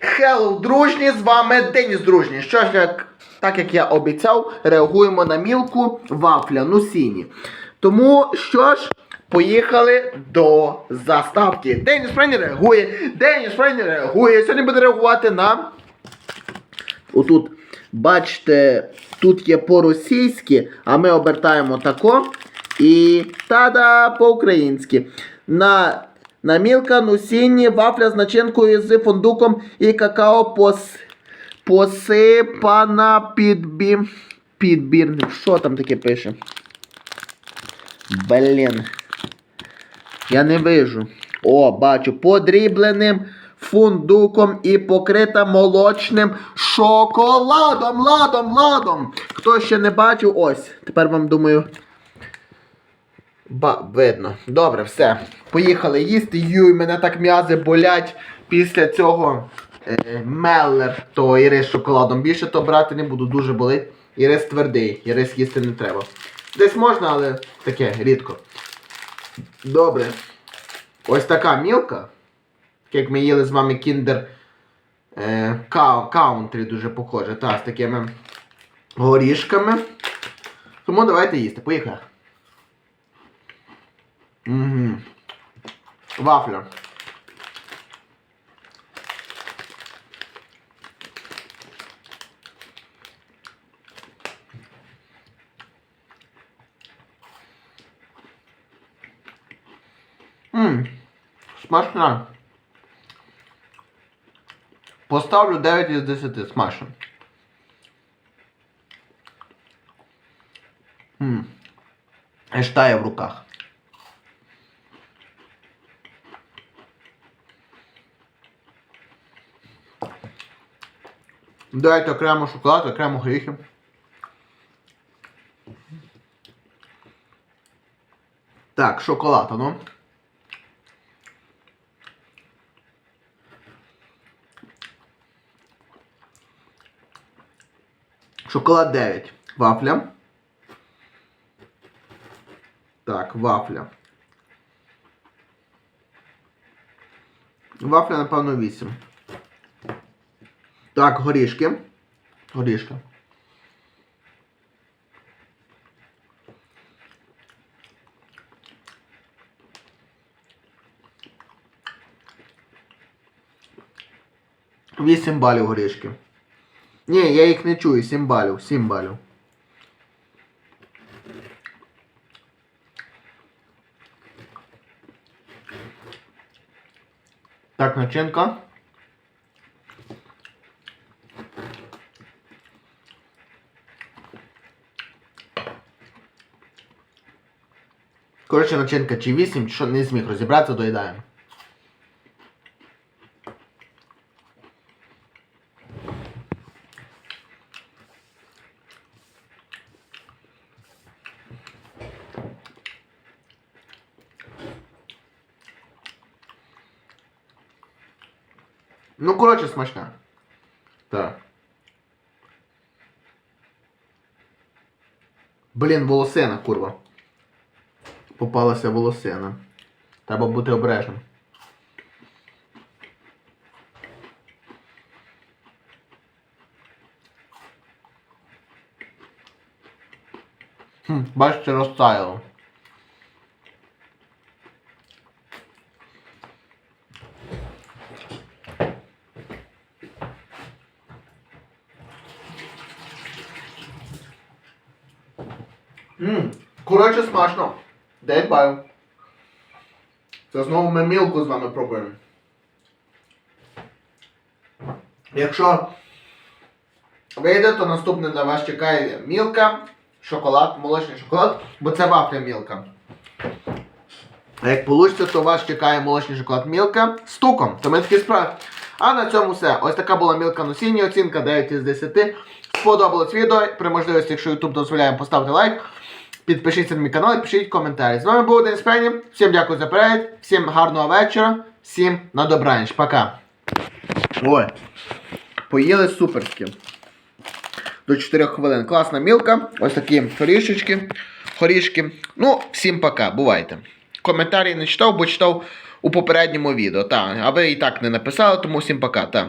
Хеллоу, дружні, з вами Деніс Дружній. Що ж, як, так як я обіцяв, реагуємо на мілку вафля Нусіні. Тому що ж, поїхали до заставки. Деніс Фрейні реагує, Деніс Фрейні реагує. Сьогодні буде реагувати на. Отут, бачите, тут є по-російськи, а ми обертаємо тако. І тада по-українськи. На, на мілка нусінні вафля з начинкою з фундуком і какао пос, посипана підбі, підбірним. Що там таке пише? Блін. Я не вижу. О, бачу, подрібленим фундуком і покрита молочним шоколадом, ладом, ладом. Хто ще не бачив, ось. Тепер вам думаю. Ба, видно. Добре, все. Поїхали їсти. Юй, мене так м'язи болять після цього е, меллер того і рис з шоколадом. Більше то брати не буду, дуже болить. І твердий, і їсти не треба. Десь можна, але таке, рідко. Добре. Ось така мілка. Як ми їли з вами кіндер е, каунтрі дуже похоже. Та, з такими горішками. Тому давайте їсти. Поїхали. Угу. Вафля. Ммм, смачна. Поставлю 9 із 10, смачно. Ммм. Аж в руках. Дайте окремо шоколад, окремо горіхи. Так, шоколад, ну. Шоколад 9. Вафля. Так, вафля. Вафля, напевно, 8. Так, горішки. Горішки. Вісім балів горішки. Ні, я їх не чую, сім балів, сім балів. Так, начинка. Коротше, начинка чи 8, що не зміг розібратися, доїдаємо. Ну, коротше, смачна. Так. Блін, волосина, курва. Попалася волосина. Треба бути обережним. Хм, бачите, розтаяло. Коротше смачно. День баю. Це знову ми мілку з вами пробуємо. Якщо вийде, то наступне на вас чекає мілка, шоколад, молочний шоколад, бо це вафля мілка. А як вийде, то вас чекає молочний шоколад мілка з туком. То ми такі справи. А на цьому все. Ось така була мілка носіння, оцінка 9 із 10. Сподобалось відео. При можливості, якщо YouTube дозволяє, поставте лайк. Підпишіться на мій канал і пишіть коментарі. З вами був Денис Пені. Всім дякую за перегляд, всім гарного вечора, всім на добраніч. Пока. Ой. Поїли суперськи. До 4 хвилин. Класна мілка. Ось такі горішечки. Хорішки. Ну, всім пока. Бувайте. Коментарі не читав, бо читав у попередньому відео. Так, а ви і так не написали, тому всім пока. Так.